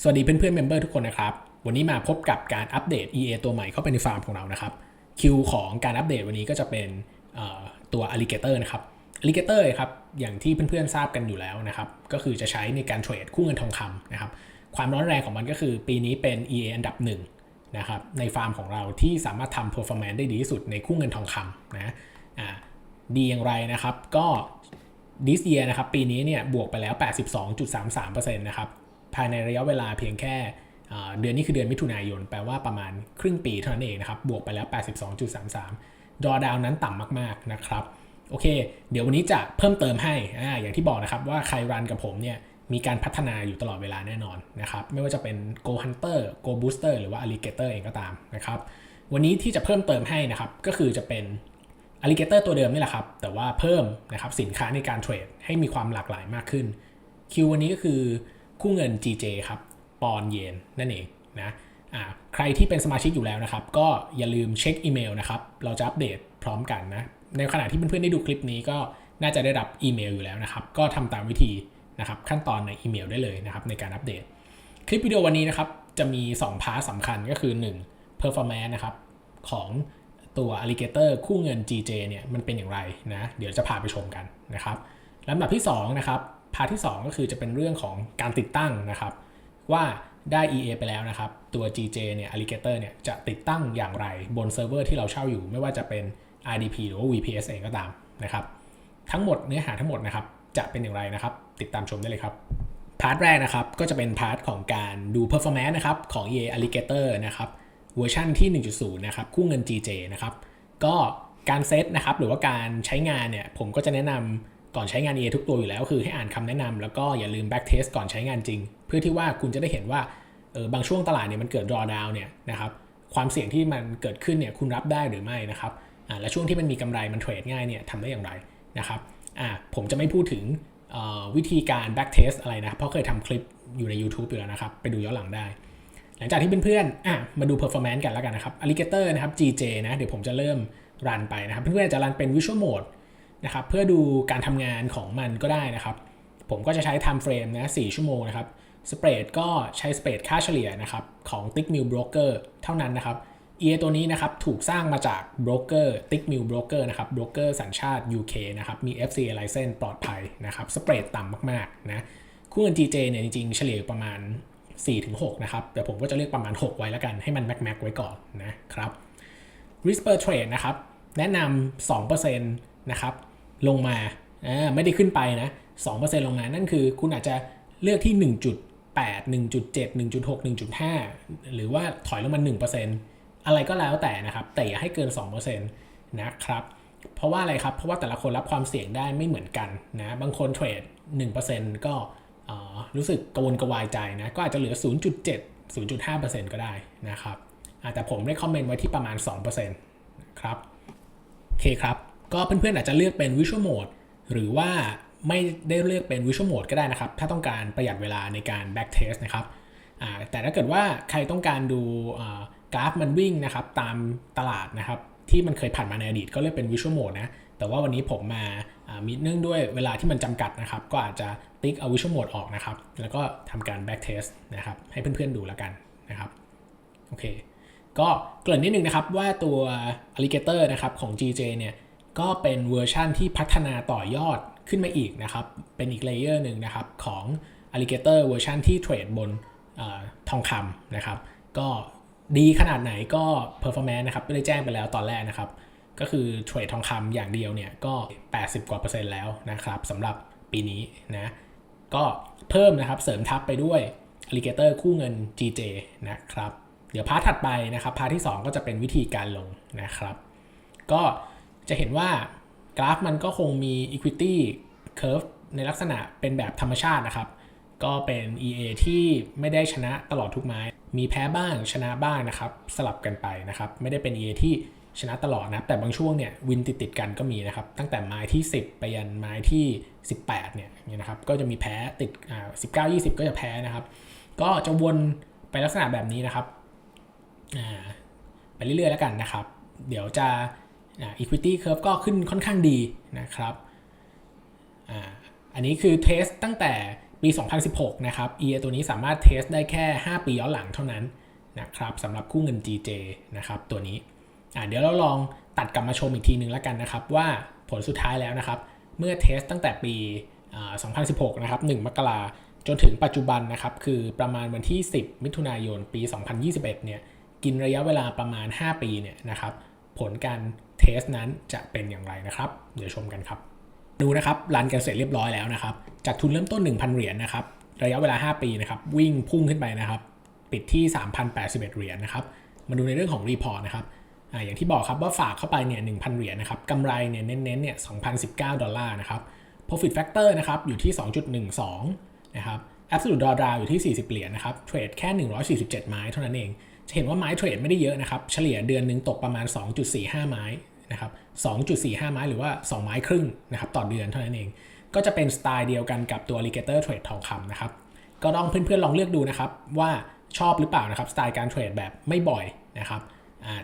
สวัสดีเพื่อนๆเมมเบอร์ทุกคนนะครับ วันนี้มาพบกับการอัปเดต EA ตัวใหม่เข้าไปในฟาร์มของเรานะครับ คิวของการอัปเดตวันนี้ก็จะเป็นเอ่อตัว Alligator นะครับ Alligator ครับ อย่างที่เพื่อนๆทราบกันอยู่แล้วนะครับ ก็คือจะใช้ในการเทรดคู่เงินทองคำนะครับ ความร้อนแรงของมันก็คือปีนี้เป็น EA อันดับหนึ่งนะครับ ในฟาร์มของเราที่สามารถทำ performance ได้ดีที่สุดในคู่เงินทองคำนะดีอย่างไรนะครับ ก็ this year นะครับ ปีนี้เนี่ยบวกไปแล้ว 82.33%นะครับ ภายในระยะเวลาเพียงแค่เดือนนี้คือเดือนมิถุนายน แปลว่าประมาณครึ่งปีเท่านั้นเองนะครับ บวกไปแล้ว 82.33 ดอดาวนั้นต่ำมากๆนะครับ โอเค เดี๋ยววันนี้จะเพิ่มเติมให้อ่าอย่างที่บอกนะครับว่าใครรันกับผมเนี่ยมีการพัฒนาอยู่ตลอดเวลาแน่นอนนะครับ ไม่ว่าจะเป็น Go Hunter Go Booster หรือว่า Alligator เองก็ตามนะครับ วันนี้ที่จะเพิ่มเติมให้นะครับ ก็คือจะเป็น Alligator ตัวเดิมนี่แหละครับ แต่ว่าเพิ่มนะครับสินค้าในการเทรดให้มีความหลากหลายมากขึ้นคิววันนี้ก็คือ คู่เงิน GJ ครับ ปอนเยนนั่นเองนะใครที่เป็นสมาชิกอยู่แล้วนะครับ ก็อย่าลืมเช็คอีเมลนะครับ เราจะอัปเดตพร้อมกันนะ ในขณะที่เพื่อนๆได้ดูคลิปนี้ก็น่าจะได้รับอีเมลอยู่แล้วนะครับ ก็ทำตามวิธีนะครับขั้นตอนในอีเมลได้เลยนะครับในการอัปเดต คลิปวิดีโอวันนี้นะครับจะมี 2 พาร์ทสำคัญก็คือ 1 performance นะครับของตัว alligator คู่เงิน GJ เนี่ยมันเป็นอย่างไรนะ เดี๋ยวจะพาไปชมกันนะครับลำดับที่ 2 นะครับ พาร์ทที่ 2 ก็คือจะเป็นเรื่องของการติดตั้งนะครับ ว่าได้ EA ไปแล้วนะครับ ตัว GJ เนี่ย alligator เนี่ยจะติดตั้งอย่างไรบนเซิร์ฟเวอร์ที่เราเช่าอยู่ ไม่ว่าจะเป็น RDP หรือว่า VPS เองก็ตามนะครับ ทั้งหมดเนื้อหาทั้งหมดนะครับจะเป็นอย่างไรนะครับ ติดตามชมได้เลยครับ พาร์ทแรกนะครับก็จะเป็นพาร์ทของการดู performance นะครับของ EA Alligator นะครับเวอร์ชันที่ 1.0 นะครับคู่เงิน GJ นะครับก็การเซตนะครับหรือว่าการใช้งานเนี่ยผมก็จะแนะนำ ก่อนใช้งาน EA ทุกตัวอยู่แล้ว คือให้อ่านคำแนะนำแล้วก็อย่าลืม back test ก่อนใช้งานจริง เพื่อที่ว่าคุณจะได้เห็นว่าเออบางช่วงตลาดเนี่ยมันเกิด drawdown เนี่ยนะครับความเสี่ยงที่มันเกิดขึ้นเนี่ยคุณรับได้หรือไม่นะครับอ่าและช่วงที่มันมีกำไรมันเทรดง่ายเนี่ยทำได้อย่างไรนะครับอ่าผมจะไม่พูดถึงวิธีการ back test อะไรนะเพราะเคยทำคลิปอยู่ใน YouTube อยู่แล้วนะครับ ไปดูย้อนหลังได้ หลังจากที่เพื่อนๆอะมาดู performance กันแล้วกันนะครับ Alligator นะครับ GJ นะ เดี๋ยวผมจะเริ่มรันไปนะครับ เพื่อนๆจจะรันเป็น Visual Mode นะครับเพื่อดูการทำงานของมันก็ได้นะครับ ผมก็จะใช้ time frame นะ4ชั่วโมงนะครับ spread ก็ใช้ spread ค่าเฉลี่ยนะครับของ Tickmill Broker เท่านั้นนะครับ EA ตัวนี้นะครับถูกสร้างมาจากโบรกเกอร์ Tickmill Broker นะครับโบรกเกอร์สัญชาติ UK นะครับมี FCA license ปลอดภัยนะครับสเปรดต่ำมากๆนะคู่เงิน GJ เนี่ยจริงๆ เฉลี่ยประมาณ 4-6 นะครับแต่ผมก็จะเลือกประมาณ 6 ไว้แล้วกันให้มันแม็กๆไว้ก่อนนะครับ risk per trade นะครับแนะนำ2%นะครับ ลงมาไม่ได้ขึ้นไปนะ2%ลงมา นั่นคือคุณอาจจะเลือกที่ 1.8 1.7 1.6 1.5 หรือว่าถอยลงมา 1%อะไรก็แล้วแต่นะครับ แต่อย่าให้เกิน 2%นะครับ เพราะว่าอะไรครับ เพราะว่าแต่ละคนรับความเสี่ยงได้ไม่เหมือนกันนะ บางคนเทรด 1%ก็เอ่อรู้สึกกระวนกระวายใจนะ ก็อาจจะเหลือ 0.7 0.5%ก็ได้นะครับ แต่ผมได้คอมเมนต์ไว้ที่ประมาณ 2%นะครับ โอเคครับ ก็เพื่อนๆอาจจะเลือกเป็น Visual Mode หรือว่าไม่ได้เลือกเป็น Visual Mode ก็ได้นะครับ ถ้าต้องการประหยัดเวลาในการ back test นะครับแต่ถ้าเกิดว่าใครต้องการดูกราฟมันวิ่งนะครับ ตามตลาดนะครับ ที่มันเคยผ่านมาในอดีตก็เลือกเป็น Visual Mode นะ แต่ว่าวันนี้ผมมาอ่ามีเนื่องด้วยเวลาที่มันจำกัดนะครับ ก็อาจจะติ๊กเอา Visual Mode ออกนะครับ แล้วก็ทำการ back test นะครับ ให้เพื่อนๆดูแล้วกันนะครับ โอเค ก็เกริ่นนิดนึงนะครับว่าตัว Alligator นะครับของ GJ เนี่ย ก็เป็นเวอร์ชั่นที่พัฒนาต่อยอดขึ้นมาอีกนะครับ เป็นอีกเลเยอร์หนึ่งนะครับของ Alligator เวอร์ชันที่เทรดบนออทองคำนะครับ ก็ดีขนาดไหนก็ performance นะครับไม่ได้แจ้งไปแล้วตอนแรกนะครับ ก็คือเทรดทองคำอย่างเดียวเนี่ยก็ 80 กว่าเปอร์เซ็นต์แล้วนะครับสำหรับปีนี้นะก็เพิ่มนะครับเสริมทับไปด้วย Alligator คู่เงิน GJ นะครับ เดี๋ยวพาร์ทถัดไปนะครับพาร์ทที่ 2 ก็จะเป็นวิธีการลงนะครับ ก็ จะเห็นว่ากราฟมันก็คงมี equity curve ในลักษณะเป็นแบบธรรมชาตินะครับ ก็เป็น EA ที่ไม่ได้ชนะตลอดทุกไม้ มีแพ้บ้างชนะบ้างนะครับ สลับกันไปนะครับ ไม่ได้เป็น EA ที่ชนะตลอดนะแต่บางช่วงเนี่ยวินติดติดกันก็มีนะครับ ตั้งแต่ไม้ที่ 10 ไปยันไม้ที่ 18เนี่ยอย่างเงี้ยนะครับก็จะมีแพ้ติดอ่า19 20ก็จะแพ้นะครับ ก็จะวนไปลักษณะแบบนี้นะครับอ่าไปเรื่อยๆแล้วกันนะครับ เดี๋ยวจะ equity curve ก็ขึ้นค่อนข้างดีนะครับอันนี้คือเทสตั้งแต่ปี 2016 นะครับ EA ตัวนี้สามารถเทสได้แค่ 5 ปีย้อนหลังเท่านั้นนะครับสำหรับคู่เงิน GJ นะครับตัวนี้เดี๋ยวเราลองตัดกลับมาชมอีกทีนึงแล้วกันนะครับ ว่าผลสุดท้ายแล้วนะครับ เมื่อเทสตั้งแต่ปีอ่า2016 นะครับ 1 มกราจนถึงปัจจุบันนะครับ คือประมาณวันที่ 10 มิถุนายนปี 2021 เนี่ย กินระยะเวลาประมาณ 5 ปีเนี่ยนะครับ ผลการ ทสนั้นจะเป็นอย่างไรนะครับ เดี๋ยวชมกันครับ ดูนะครับรันกันเสร็จเรียบร้อยแล้วนะครับ จากทุนเริ่มต้น 1,000 เหรียญนะครับ ระยะเวลา 5 ปีนะครับ วิ่งพุ่งขึ้นไปนะครับ ปิดที่ 3,081 เหรียญนะครับ มาดูในเรื่องของรีพอร์ตนะครับออย่างที่บอกครับว่าฝากเข้าไปเนี่ย1,000 เหรียญนะครับกำไรเนี่ยเน้นๆเนี่ย2,019 ดอลลาร์นะครับ profit factor นะครับอยู่ที่ 2.12 นะครับ absolute drawdown อยู่ที่ 40 เหรียญนะครับ เทรดแค่ 147 ไม้เท่านั้นเองจะเห็นว่าไม้เทรดไม่ได้เยอะนะครับ เฉลี่ยเดือนหนึ่งตกประมาณ 2.45 ไม้ นะครับ 2.45 ไม้หรือว่า 2 ไม้ครึ่งนะครับต่อเดือนเท่านั้นเอง ก็จะเป็นสไตล์เดียวกันกับตัว alligator trade ทองคำนะครับ ก็ต้องเพื่อนๆลองเลือกดูนะครับ ว่าชอบหรือเปล่านะครับสไตล์การเทรดแบบไม่บ่อยนะครับ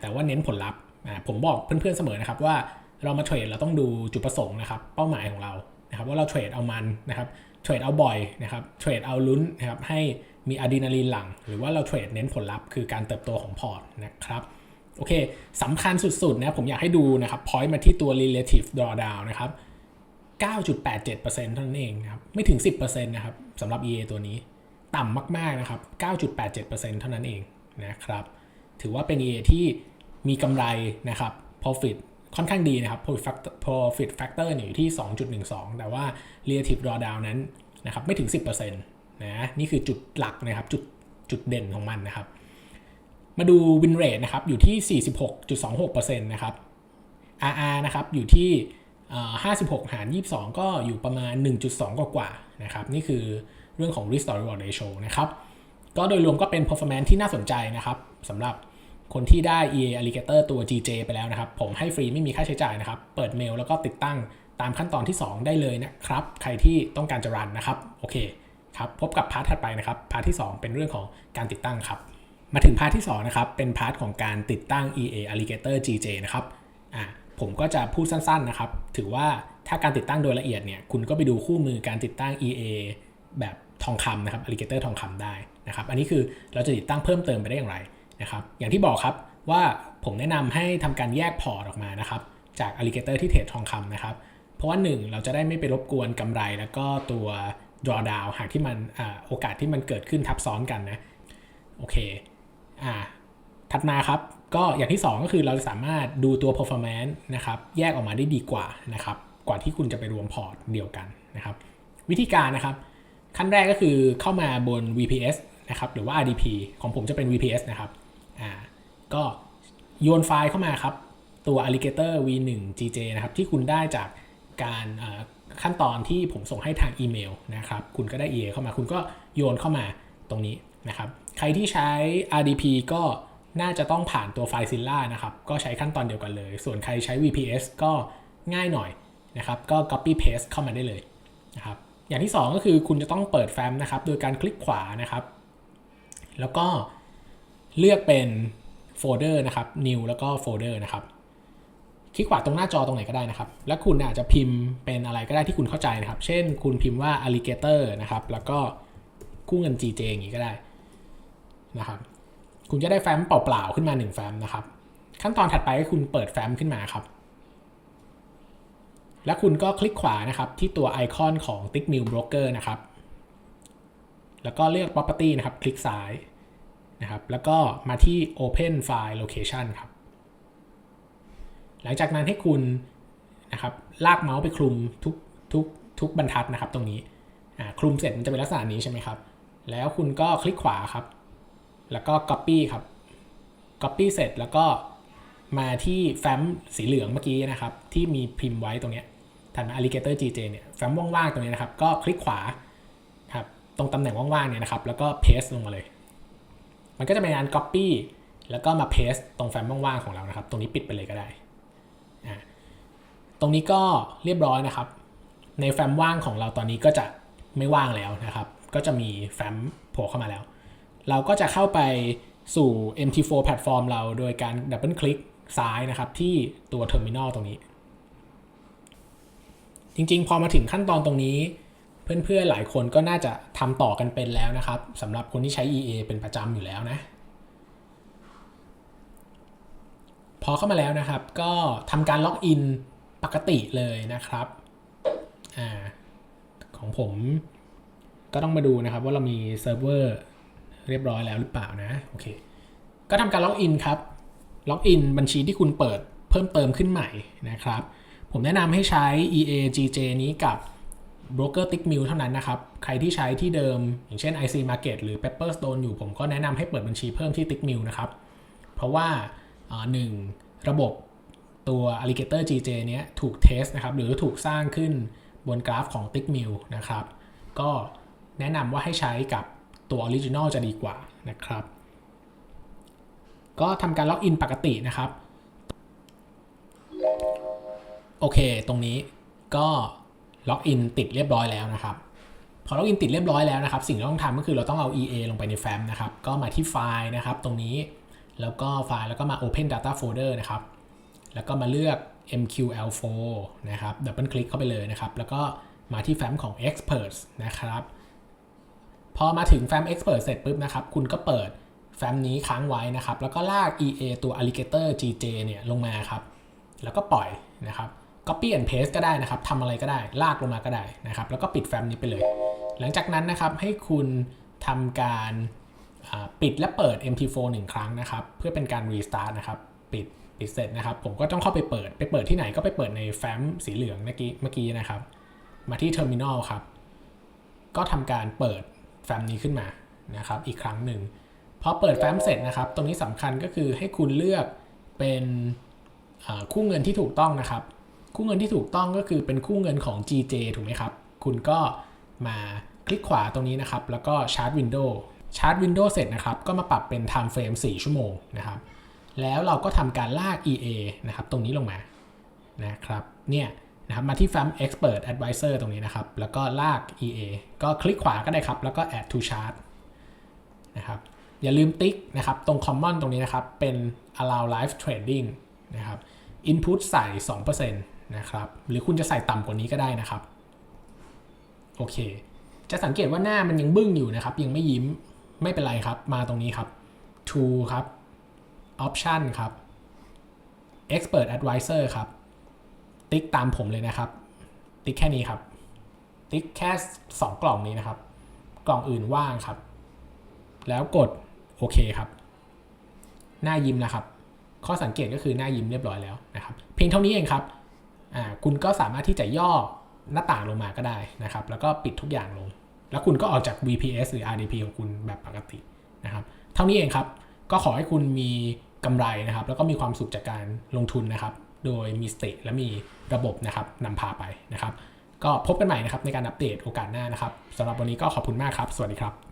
แต่ว่าเน้นผลลัพธ์ผมบอกเพื่อนๆเสมอนะครับว่าเรามาเทรดเราต้องดูจุดประสงค์นะครับเป้าหมายของเรานะครับว่าเราเทรดเอามันนะครับเทรดเอาบ่อยนะครับเทรดเอาลุ้นนะครับให้มีอะดรีนาลีนหลั่งหรือว่าเราเทรดเน้นผลลัพธ์คือการเติบโตของพอร์ตนะครับ โอเคสำคัญสุดๆนะผมอยากให้ดูนะครับพอยต์มาที่ตัว relative drawdown นะครับ 9.87%เท่านั้นเองนะครับไม่ถึง 10%นะครับสำหรับ EA ตัวนี้ ต่ำมากๆนะครับ 9.87%เท่านั้นเองนะครับ ถือว่าเป็น EA ที่มีกำไรนะครับ profit ค่อนข้างดีนะครับ profit factor, profit factor เนี่ยอยู่ที่ 2.12 แต่ว่า relative drawdown นั้นนะครับไม่ถึง 10%นะนี่คือจุดหลักนะครับจุดจุดเด่นของมันนะครับ มาดู win rate นะครับอยู่ที่ 46.26%นะครับ RR นะครับอยู่ที่56 หาร 22 ก็อยู่ประมาณ 1.2 กว่ากว่าๆนะครับ นี่คือเรื่องของ risk to reward ratio นะครับ ก็โดยรวมก็เป็น performance ที่น่าสนใจนะครับสำหรับคนที่ได้ EA Alligator ตัว GJ ไปแล้วนะครับ ผมให้ฟรีไม่มีค่าใช้จ่ายนะครับ เปิดเมลแล้วก็ติดตั้งตามขั้นตอนที่ 2 ได้เลยนะครับ ใครที่ต้องการจะรันนะครับ โอเคครับ พบกับพาร์ทถัดไปนะครับ พาร์ทที่ 2 เป็นเรื่องของการติดตั้งครับ มาถึงพาร์ทที่2นะครับ เป็นพาร์ทของการติดตั้ง EA Alligator GJ นะครับอ่าผมก็จะพูดสั้นๆนะครับ ถือว่าถ้าการติดตั้งโดยละเอียดเนี่ยคุณก็ไปดูคู่มือการติดตั้ง EA แบบทองคำนะครับ Alligator ทองคำได้นะครับ อันนี้คือเราจะติดตั้งเพิ่มเติมไปได้อย่างไรนะครับอย่างที่บอกครับว่าผมแนะนำให้ทำการแยกพอร์ตออกมานะครับจาก Alligator ที่เทรดทองคำนะครับเพราะว่า 1 เราจะได้ไม่ไปรบกวนกำไรแล้วก็ตัว drawdown หากที่มันอโอกาสที่มันเกิดขึ้นทับซ้อนกันนะโอเค อ่าถัดมาครับก็อย่างที่ 2 ก็คือเราสามารถดูตัว performance นะครับแยกออกมาได้ดีกว่านะครับกว่าที่คุณจะไปรวมพอร์ตเดียวกันนะครับวิธีการนะครับ ขั้นแรกก็คือเข้ามาบน VPS นะครับหรือว่า RDP ของผมจะเป็น VPS นะครับอ่าก็โยนไฟล์เข้ามาครับ ตัว alligator v1 gj นะครับที่คุณได้จากการขั้นตอนที่ผมส่งให้ทางอีเมลนะครับคุณก็ได้ EA เข้ามาคุณก็โยนเข้ามาตรงนี้นะครับ ใครที่ใช้ RDP ก็น่าจะต้องผ่านตัวไฟล์ Zilla นะครับ ก็ใช้ขั้นตอนเดียวกันเลย ส่วนใครใช้ VPS ก็ง่ายหน่อยนะครับ ก็ copy paste เข้ามาได้เลยนะครับ อย่างที่ 2 ก็คือคุณจะต้องเปิดแฟ้มนะครับ โดยการคลิกขวานะครับ แล้วก็เลือกเป็นโฟลเดอร์นะครับ new แล้วก็โฟลเดอร์นะครับ คลิกขวาตรงหน้าจอตรงไหนก็ได้นะครับ แล้วคุณอาจจะพิมพ์เป็นอะไรก็ได้ที่คุณเข้าใจนะครับ เช่น คุณพิมพ์ว่า alligator นะครับ แล้วก็คู่เงิน GJ อย่างนี้ก็ได้ นะครับ คุณจะได้แฟ้มเปล่าๆขึ้นมา 1 แฟ้มนะครับ ขั้นตอนถัดไปก็คุณเปิดแฟ้มขึ้นมาครับ แล้วคุณก็คลิกขวานะครับที่ตัวไอคอนของ Tick Mill Broker นะครับ แล้วก็เลือก Property นะครับ คลิกซ้ายนะครับ แล้วก็มาที่ Open File Location ครับ หลังจากนั้นให้คุณนะครับลากเมาส์ไปคลุมทุกทุกทุกบรรทัดนะครับตรงนี้คลุมเสร็จมันจะเป็นลักษณะนี้ใช่ไหมครับ แล้วคุณก็คลิกขวาครับ แล้วก็ Copy ครับ Copy เสร็จแล้วก็มาที่แฟ้มสีเหลืองเมื่อกี้นะครับ ที่มีพิมพ์ไว้ตรงเนี้ยถัดมา Alligator GJ เนี่ยแฟ้มว่างๆตรงนี้นะครับ ก็คลิกขวาครับตรงตำแหน่งว่างๆเนี่ยนะครับ แล้วก็ paste ลงมาเลย มันก็จะเป็นการ copy แล้วก็มา paste ตรงแฟ้มว่างๆของเรานะครับ ตรงนี้ปิดไปเลยก็ได้ ตรงนี้ก็เรียบร้อยนะครับ ในแฟ้มว่างของเราตอนนี้ก็จะไม่ว่างแล้วนะครับ ก็จะมีแฟ้มโผล่เข้ามาแล้ว เราก็จะเข้าไปสู่ MT4 แพลตฟอร์มเราโดยการดับเบิลคลิกซ้ายนะครับ ที่ตัวเทอร์มินอลตรงนี้ จริงๆ พอมาถึงขั้นตอนตรงนี้ เพื่อนๆ หลายคนก็น่าจะทำต่อกันเป็นแล้วนะครับสำหรับคนที่ใช้ EA เป็นประจำอยู่แล้วนะ พอเข้ามาแล้วนะครับ ก็ทำการล็อกอินปกติเลยนะครับอของผมก็ต้องมาดูนะครับว่าเรามีเซิร์ฟเวอร์ เรียบร้อยแล้วหรือเปล่านะโอเคก็ทำการล็อกอินครับล็อกอินบัญชีที่คุณเปิดเพิ่มเติมขึ้นใหม่นะครับ ผมแนะนำให้ใช้ EA GJ นี้กับ broker tick mill เท่านั้นนะครับ ใครที่ใช้ที่เดิม อย่างเช่น IC Market หรือ Pepperstone อยู่ผมก็แนะนำให้เปิดบัญชีเพิ่มที่ t i c k m i l นะครับ เพราะว่าอ่าหนึ่งระบบตัว Alligator GJ เนี้ยถูกเทสนะครับ หรือถูกสร้างขึ้นบนกราฟของ tick mill นะครับ ก็แนะนำว่าให้ใช้กับ ตัว Original จะดีกว่านะครับ ก็ทำการล็อกอินปกตินะครับ โอเค ตรงนี้ก็ล็อกอินติดเรียบร้อยแล้วนะครับ พอล็อกอินติดเรียบร้อยแล้วนะครับ สิ่งที่ต้องทำก็คือเราต้องเอา EA ลงไปในแฟ้มนะครับ ก็มาที่ไฟล์นะครับ ตรงนี้ แล้วก็ไฟล์แล้วก็มา Open Data Folder นะครับ แล้วก็มาเลือก MQL4 นะครับ ดับเบิลคลิกเข้าไปเลยนะครับ แล้วก็มาที่แฟ้มของ Experts นะครับ พอมาถึงแฟ้ม Expert เสร็จปุ๊บนะครับ คุณก็เปิดแฟ้มนี้ค้างไว้นะครับ แล้วก็ลาก EA ตัว Alligator GJ เนี่ยลงมาครับ แล้วก็ปล่อยนะครับ copy and paste ก็ได้นะครับทำอะไรก็ได้ ลากลงมาก็ได้นะครับ แล้วก็ปิดแฟ้มนี้ไปเลย หลังจากนั้นนะครับให้คุณทำการปิดและเปิด MT4 หนึ่งครั้งนะครับ เพื่อเป็นการ restart นะครับ ปิดปิดเสร็จนะครับ ผมก็ต้องเข้าไปเปิด ไปเปิดที่ไหนก็ไปเปิดในแฟ้มสีเหลืองเมื่อกี้เมื่อกี้นะครับ มาที่ terminal ครับ ก็ทำการเปิด แฟ้มนี้ขึ้นมานะครับ อีกครั้งหนึ่งพอเปิดแฟ้มเสร็จนะครับ ตรงนี้สำคัญก็คือให้คุณเลือกเป็นคู่เงินที่ถูกต้องนะครับ คู่เงินที่ถูกต้องก็คือเป็นคู่เงินของ GJ ถูกไหมครับ คุณก็มาคลิกขวาตรงนี้นะครับ แล้วก็ชาร์จวินโดว์ชาร์จวินโดว์เสร็จนะครับ ก็มาปรับเป็น time frame 4 ชั่วโมงนะครับ แล้วเราก็ทำการลาก EA นะครับ ตรงนี้ลงมานะครับ เนี่ย นะครับมาที่ FAM Expert Advisor ตรงนี้นะครับ แล้วก็ลาก EA ก็คลิกขวาก็ได้ครับ แล้วก็ add to chart นะครับอย่าลืมติ๊กนะครับ ตรง common ตรงนี้นะครับ เป็น allow live trading นะครับ input ใส่ 2%นะครับ หรือคุณจะใส่ต่ำกว่านี้ก็ได้นะครับ โอเค จะสังเกตว่าหน้ามันยังบึ้งอยู่นะครับ ยังไม่ยิ้มไม่เป็นไรครับ มาตรงนี้ครับ to ครับ option ครับ expert advisor ครับ ติ๊กตามผมเลยนะครับ ติ๊กแค่นี้ครับ ติ๊กแค่ 2 กล่องนี้นะครับ กล่องอื่นว่างครับ แล้วกดโอเคครับ หน้ายิ้มแล้วครับ ข้อสังเกตก็คือหน้ายิ้มเรียบร้อยแล้วนะครับ เพียงเท่านี้เองครับคุณก็สามารถที่จะย่อหน้าต่างลงมาก็ได้นะครับ แล้วก็ปิดทุกอย่างลง แล้วคุณก็ออกจาก VPS หรือ RDP ของคุณแบบปกตินะครับ เท่านี้เองครับ ก็ขอให้คุณมีกำไรนะครับ แล้วก็มีความสุขจากการลงทุนนะครับ โดยมีสติและมีระบบนะครับนำพาไปนะครับ ก็พบกันใหม่นะครับในการอัปเดตโอกาสหน้านะครับสำหรับวันนี้ก็ขอบคุณมากครับ สวัสดีครับ